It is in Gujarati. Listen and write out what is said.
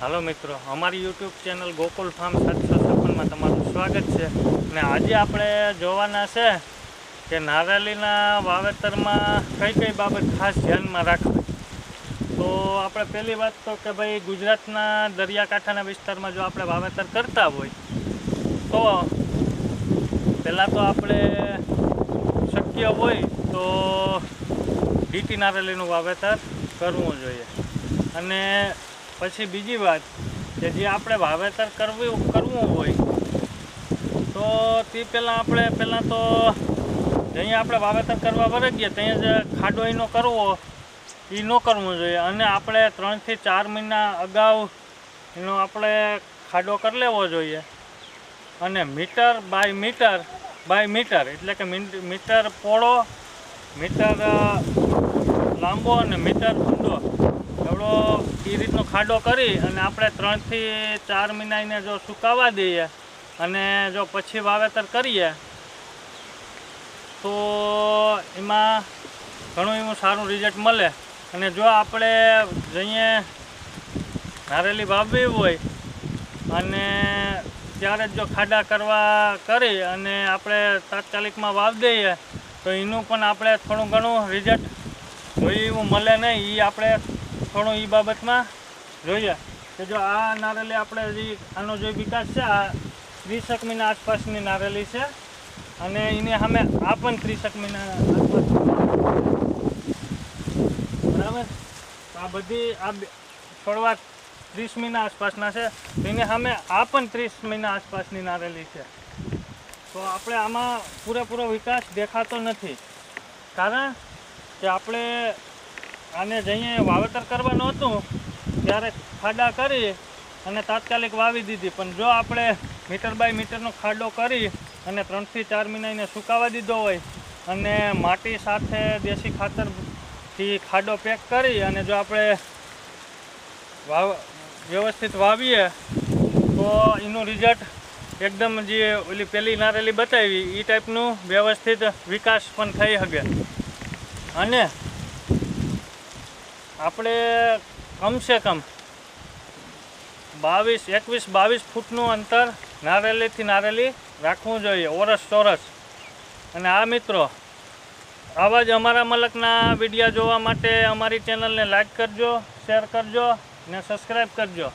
હાલો મિત્રો, અમારી યુટ્યુબ ચેનલ ગોકુલ ફાર્મ સાતસો છપ્પનમાં તમારું સ્વાગત છે. અને આજે આપણે જોવાના છે કે નારેલીના વાવેતરમાં કઈ કઈ બાબત ખાસ ધ્યાનમાં રાખવી. તો આપણે પહેલી વાત તો કે ભાઈ, ગુજરાતના દરિયાકાંઠાના વિસ્તારમાં જો આપણે વાવેતર કરતા હોય, તો પહેલાં તો આપણે શક્ય હોય તો ડીટી નારેલીનું વાવેતર કરવું જોઈએ. અને પછી બીજી વાત કે જે આપણે વાવેતર કરવું કરવું હોય, તો તે પહેલાં આપણે, પહેલાં તો જ્યાં આપણે વાવેતર કરવા વરગીએ ત્યાં જ ખાડો એનો કરવો એ ન કરવું જોઈએ. અને આપણે ત્રણથી ચાર મહિના અગાઉ એનો આપણે ખાડો કરી લેવો જોઈએ. અને metre by metre by metre, એટલે કે મીટર પોળો, મીટર લાંબો અને મીટર ઊંડો. એ રીતનો ખાડો કરી અને આપણે ત્રણથી ચાર મહિનાને જો સુકાવા દઈએ અને જો પછી વાવેતર કરીએ, તો એમાં ઘણું એવું સારું રિઝલ્ટ મળે. અને જો આપણે જઈએ નારેલી વાવવી હોય અને ત્યારે જ ખાડા કરવા કરી અને આપણે તાત્કાલિકમાં વાવ દઈએ, તો એનું પણ આપણે થોડું ઘણું રિઝલ્ટ જોઈએ એવું મળે નહીં. એ આપણે થોડું એ બાબતમાં જોઈએ કે જો આ નારેલી આપણે હજી આનો જે વિકાસ છે, આ ત્રીસક મહિના આસપાસની નારેલી છે, અને એને સામે આ પણ ત્રીસક મહિના આસપાસ બરાબર? આ બધી આ છોડવા ત્રીસ મહિના આસપાસના છે, એની સામે આ પણ ત્રીસ મહિના આસપાસની નારેલી છે. તો આપણે આમાં પૂરેપૂરો વિકાસ દેખાતો નથી. કારણ કે આપણે આને જઈએ વાવેતર કરવાનું હતું, ત્યારે ખાડા કરી અને તાત્કાલિક વાવી દીધી. પણ જો આપણે મીટર બાય મીટરનો ખાડો કરી અને ત્રણથી ચાર મહિનાને સુકાવા દીધો હોય અને માટી સાથે દેશી ખાતરથી ખાડો પેક કરી અને જો આપણે વાવ, વ્યવસ્થિત વાવીએ, તો એનું રિઝલ્ટ એકદમ જે ઓલી પેલી નારેલી બતાવી એ ટાઈપનું વ્યવસ્થિત વિકાસ પણ થઈ શકે અને આપણે કમસે કમ બાવીસ, એકવીસ, બાવીસ ફૂટનું અંતર નારેલીથી નારેલી રાખવું જોઈએ, ઓરસ ચોરસ. અને આ મિત્રો, આવા જ અમારા મલકના વિડીયા જોવા માટે અમારી ચેનલને લાઈક કરજો શેર કરજો ને સબસ્ક્રાઈબ કરજો.